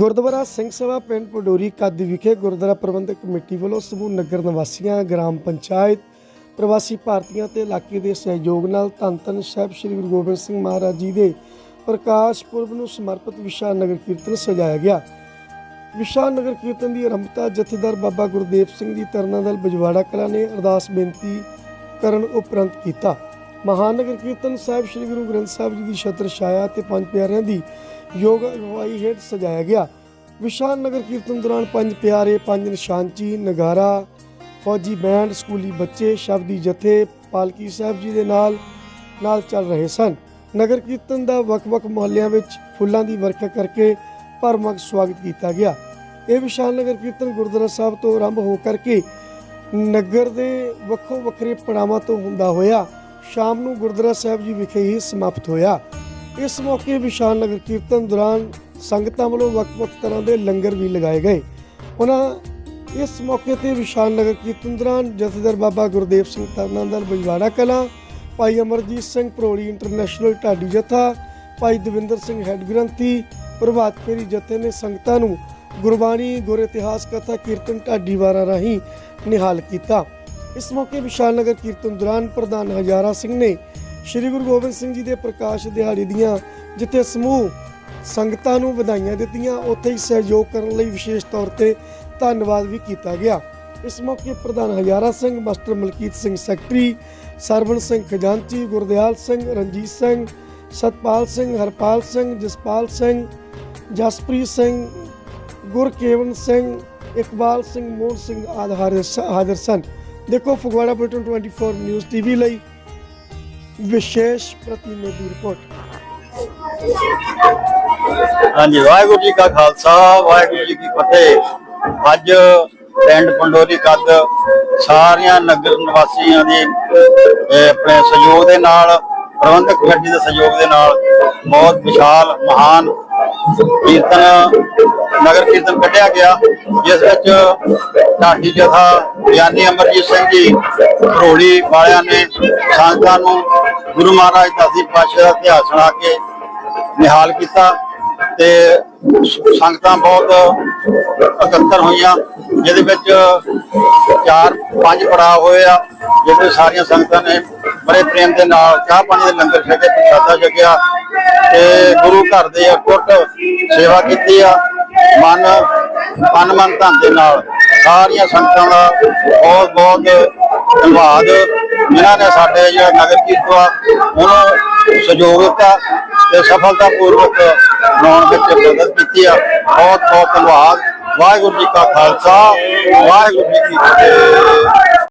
ਗੁਰਦੁਆਰਾ ਸਿੰਘ ਸਭਾ ਪਿੰਡ ਪਡੋਰੀ ਕੱਦ ਵਿਖੇ ਗੁਰਦੁਆਰਾ ਪ੍ਰਬੰਧਕ ਕਮੇਟੀ ਵੱਲੋਂ ਸਮੂਹ ਨਗਰ ਨਿਵਾਸੀਆਂ, ਗ੍ਰਾਮ ਪੰਚਾਇਤ, ਪ੍ਰਵਾਸੀ ਭਾਰਤੀਆਂ ਤੇ ਇਲਾਕੇ ਦੇ ਸਹਿਯੋਗ ਨਾਲ ਧੰਨ ਧੰਨ ਸਾਹਿਬ ਸ੍ਰੀ ਗੁਰੂ ਗੋਬਿੰਦ ਸਿੰਘ ਮਹਾਰਾਜ ਜੀ ਦੇ ਪ੍ਰਕਾਸ਼ ਪੁਰਬ ਨੂੰ ਸਮਰਪਿਤ ਵਿਸ਼ਾ ਨਗਰ ਕੀਰਤਨ ਸਜਾਇਆ ਗਿਆ। ਵਿਸ਼ਾ ਨਗਰ ਕੀਰਤਨ ਦੀ ਆਰੰਭਤਾ ਜਥੇਦਾਰ ਬਾਬਾ ਗੁਰਦੇਵ ਸਿੰਘ ਜੀ ਤਰਨਾ ਦਲ ਬਜਵਾੜਾ ਕਲਾ ਨੇ ਅਰਦਾਸ ਬੇਨਤੀ ਕਰਨ ਉਪਰੰਤ ਕੀਤਾ। ਮਹਾਨਗਰ ਕੀਰਤਨ ਸਾਹਿਬ ਸ੍ਰੀ ਗੁਰੂ ਗ੍ਰੰਥ ਸਾਹਿਬ ਜੀ ਦੀ ਛਤਰ ਛਾਇਆ ਤੇ ਪੰਜ ਪਿਆਰਿਆਂ ਦੀ ਯੋਗ ਅਗਵਾਈ ਹੇਠ ਸਜਾਇਆ ਗਿਆ। ਵਿਸ਼ਾਲ ਨਗਰ ਕੀਰਤਨ ਦੌਰਾਨ ਪੰਜ ਪਿਆਰੇ, ਪੰਜ ਨਿਸ਼ਾਨਚੀ, ਨਗਾਰਾ, ਫੌਜੀ ਬੈਂਡ, ਸਕੂਲੀ ਬੱਚੇ, ਸ਼ਬਦੀ ਜਥੇ, ਪਾਲਕੀ ਸਾਹਿਬ ਜੀ ਦੇ ਨਾਲ ਨਾਲ ਚੱਲ ਰਹੇ ਸਨ। ਨਗਰ ਕੀਰਤਨ ਦਾ ਵੱਖ-ਵੱਖ ਮੁਹੱਲਿਆਂ ਵਿੱਚ ਫੁੱਲਾਂ ਦੀ ਵਰਖਾ ਕਰਕੇ ਭਰਮਕ ਸਵਾਗਤ ਕੀਤਾ ਗਿਆ। ਇਹ ਵਿਸ਼ਾਲ ਨਗਰ ਕੀਰਤਨ ਗੁਰਦੁਆਰਾ ਸਾਹਿਬ ਤੋਂ ਆਰੰਭ ਹੋ ਕਰਕੇ ਨਗਰ ਦੇ ਵੱਖੋ ਵੱਖਰੇ ਪੜਾਵਾਂ ਤੋਂ ਹੁੰਦਾ ਹੋਇਆ ਸ਼ਾਮ ਨੂੰ ਗੁਰਦੁਆਰਾ ਸਾਹਿਬ ਜੀ ਵਿਖੇ ਹੀ ਸਮਾਪਤ ਹੋਇਆ। ਇਸ ਮੌਕੇ ਵਿਸ਼ਾਲ ਨਗਰ ਕੀਰਤਨ ਦੌਰਾਨ ਸੰਗਤਾਂ ਵੱਲੋਂ ਵੱਖ-ਵੱਖ ਤਰ੍ਹਾਂ ਦੇ ਲੰਗਰ ਵੀ ਲਗਾਏ ਗਏ। ਉਹਨਾਂ ਇਸ ਮੌਕੇ ਤੇ ਵਿਸ਼ਾਲ ਨਗਰ ਕੀਰਤਨ ਦੌਰਾਨ ਜਥੇਦਾਰ ਬਾਬਾ ਗੁਰਦੇਵ ਸਿੰਘ ਤਰਨਾਂਦਲ ਬਜਵਾੜਾ ਕਲਾਂ, ਭਾਈ ਅਮਰਜੀਤ ਸਿੰਘ ਪ੍ਰੋੜੀ ਇੰਟਰਨੈਸ਼ਨਲ ਢਾਡੀ ਜਥਾ, ਭਾਈ ਦਵਿੰਦਰ ਸਿੰਘ ਹੈੱਡ ਗ੍ਰੰਥੀ, ਪ੍ਰਭਾਤ ਫੇਰੀ ਜਥੇ ਨੇ ਸੰਗਤਾਂ ਨੂੰ ਗੁਰਬਾਣੀ, ਗੁਰ ਇਤਿਹਾਸ, ਕਥਾ, ਕੀਰਤਨ, ਢਾਡੀ ਵਾਰਾਂ ਰਾਹੀਂ ਨਿਹਾਲ ਕੀਤਾ। ਇਸ ਮੌਕੇ ਵਿਸ਼ਾਲ ਨਗਰ ਕੀਰਤਨ ਦੌਰਾਨ ਪ੍ਰਧਾਨ ਹਜ਼ਾਰਾ ਸਿੰਘ ਨੇ ਸ੍ਰੀ ਗੁਰੂ ਗੋਬਿੰਦ ਸਿੰਘ ਜੀ ਦੇ ਪ੍ਰਕਾਸ਼ ਦਿਹਾੜੀ ਦੀਆਂ ਜਿੱਥੇ ਸਮੂਹ ਸੰਗਤਾਂ ਨੂੰ ਵਧਾਈਆਂ ਦਿੱਤੀਆਂ, ਉੱਥੇ ਹੀ ਸਹਿਯੋਗ ਕਰਨ ਲਈ ਵਿਸ਼ੇਸ਼ ਤੌਰ ਤੇ ਧੰਨਵਾਦ ਵੀ ਕੀਤਾ ਗਿਆ। ਇਸ ਮੌਕੇ ਪ੍ਰਧਾਨ ਹਜ਼ਾਰਾ ਸਿੰਘ, ਮਾਸਟਰ ਮਲਕੀਤ ਸਿੰਘ ਸੈਕਟਰੀ, ਸਰਵਣ ਸਿੰਘ ਖਜ਼ਾਨਚੀ, ਗੁਰਦਿਆਲ ਸਿੰਘ, ਰਣਜੀਤ ਸਿੰਘ, ਸਤਪਾਲ ਸਿੰਘ, ਹਰਪਾਲ ਸਿੰਘ, ਜਸਪਾਲ ਸਿੰਘ, ਜਸਪ੍ਰੀਤ ਸਿੰਘ, ਗੁਰਕੇਵਨ ਸਿੰਘ, ਇਕਬਾਲ ਸਿੰਘ, ਮੋਹਨ ਸਿੰਘ ਆਦਿ ਹਾਜ਼ਰ ਸ- ਹਾਜ਼ਰ ਸਨ। ਦੇਖੋ, ਫਗਵਾੜਾ ਬੁਲਟਨ 24 ਨਿਊਜ਼ ਟੀਵੀ ਲਈ ਵਿਸ਼ੇਸ਼ ਪ੍ਰਤੀਨਿਧੀ ਰਿਪੋਰਟ ਹਾਂਜੀ, ਵਾਹਿਗੁਰੂ ਜੀ ਕਾ ਖਾਲਸਾ, ਵਾਹਿਗੁਰੂ ਜੀ ਕੀ ਫਤਿਹ। ਅੱਜ ਪਿੰਡ ਪੰਡੋਰੀ ਕੱਦ ਸਾਰੀਆਂ ਨਗਰ ਨਿਵਾਸੀਆਂ ਦੀ ਆਪਣੇ ਸਹਿਯੋਗ ਦੇ ਨਾਲ, ਪ੍ਰਬੰਧਕ ਕਮੇਟੀ ਦੇ ਸਹਿਯੋਗ ਦੇ ਨਾਲ ਬਹੁਤ ਵਿਸ਼ਾਲ, ਮਹਾਨ ਕੀਰਤਨ, ਨਗਰ ਕੀਰਤਨ ਕੱਢਿਆ ਗਿਆ, ਜਿਸ ਵਿੱਚ ਢਾਡੀ ਜਥਾ ਗਿਆਨੀ ਅਮਰਜੀਤ ਸਿੰਘ ਜੀ ਭਰੋੜੀ ਵਾਲਿਆਂ ਨੇ ਸੰਗਤਾਂ ਨੂੰ ਗੁਰੂ ਮਹਾਰਾਜ ਦਸਵੀਂ ਪਾਤਸ਼ਾਹ ਦਾ ਇਤਿਹਾਸ ਸੁਣਾ ਕੇ ਨਿਹਾਲ ਕੀਤਾ ਤੇ ਸੰਗਤਾਂ ਬਹੁਤ ਇਕੱਤਰ ਹੋਈਆਂ, ਜਿਹਦੇ ਵਿੱਚ ਚਾਰ ਪੰਜ ਪੜਾਅ ਹੋਏ ਆ, ਜਿਹਦੇ ਸਾਰੀਆਂ ਸੰਗਤਾਂ ਨੇ ਬੜੇ ਪ੍ਰੇਮ ਦੇ ਨਾਲ ਚਾਹ ਪਾਣੀ ਦੇ ਲੰਗਰ ਛਕੇ ਪ੍ਰਸ਼ਾਦਾ ਛਕਿਆ ਤੇ ਗੁਰੂ ਘਰ ਦੇ ਅਕੁੱਟ ਸੇਵਾ ਕੀਤੀ ਆ। ਮਨ ਮਨ ਮਨ, ਧਨ ਦੇ ਨਾਲ। ਸਾਰੀਆਂ ਸੰਗਤਾਂ ਦਾ ਬਹੁਤ ਬਹੁਤ ਧੰਨਵਾਦ। ਜਿਨ੍ਹਾਂ ਨੇ ਸਾਡੇ ਜਿਹੜਾ ਨਗਰ ਕੀਰਤਵਾ ਆ, ਉਹਨੂੰ ਸਹਿਯੋਗ ਦਿੱਤਾ ਤੇ ਸਫਲਤਾ ਪੂਰਵਕ ਬਣਾਉਣ ਵਿੱਚ ਮਦਦ ਕੀਤੀ ਆ। ਬਹੁਤ ਬਹੁਤ ਧੰਨਵਾਦ। ਵਾਹਿਗੁਰੂ ਜੀ ਕਾ ਖਾਲਸਾ, ਵਾਹਿਗੁਰੂ ਜੀ ਕੀ ਫਤਿਹ।